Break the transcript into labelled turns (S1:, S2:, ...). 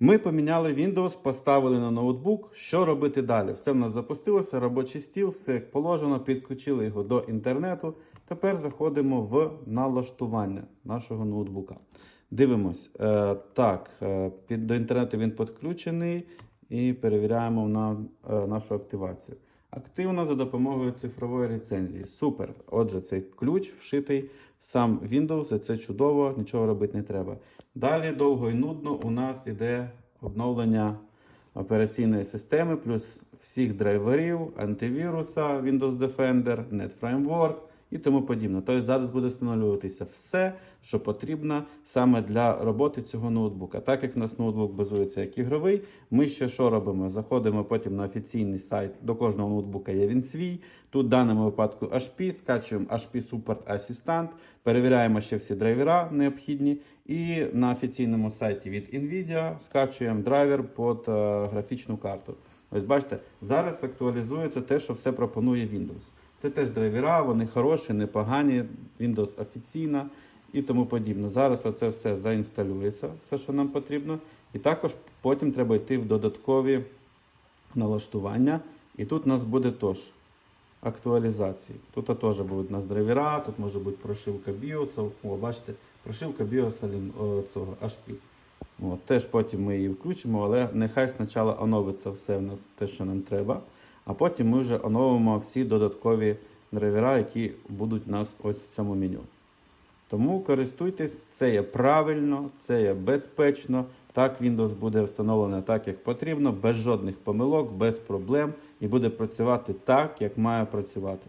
S1: Ми поміняли Windows, поставили на ноутбук. Що робити далі? Все в нас запустилося, робочий стіл, все як положено, підключили його до інтернету. Тепер заходимо в налаштування нашого ноутбука. Дивимось. Е, так, е, під, до інтернету він підключений і перевіряємо на е, нашу активацію. Активно за допомогою цифрової ліцензії. Супер. Отже, цей ключ вшитий сам Windows, це чудово, нічого робити не треба. Далі довго і нудно у нас іде обновлення операційної системи, плюс всіх драйверів, антивіруса, Windows Defender, NetFramework і тому подібне. Тобто зараз буде встановлюватися все, що потрібно саме для роботи цього ноутбука. Так як у нас ноутбук базується як ігровий, ми ще що робимо? Заходимо потім на офіційний сайт. До кожного ноутбука є він свій. Тут в даному випадку HP, скачуємо HP Support Assistant, перевіряємо ще всі драйвера необхідні. І на офіційному сайті від Nvidia скачуємо драйвер під е, графічну карту. Ось бачите, зараз актуалізується те, що все пропонує Windows. Це теж драйвера, вони хороші, непогані, Windows офіційна і тому подібне. Зараз оце все заінсталюється, все, що нам потрібно. І також потім треба йти в додаткові налаштування. І тут у нас буде теж актуалізації. Тут теж будуть у нас драйвера, тут може бути прошивка BIOS. О, бачите, прошивка BIOS цього HP. От, теж потім ми її включимо, але нехай спочатку оновиться все в нас те, що нам треба. А потім ми вже оновимо всі додаткові драйвера, які будуть у нас ось в цьому меню. Тому користуйтесь, це є правильно, це є безпечно. Так Windows буде встановлено так, як потрібно, без жодних помилок, без проблем і буде працювати так, як має працювати.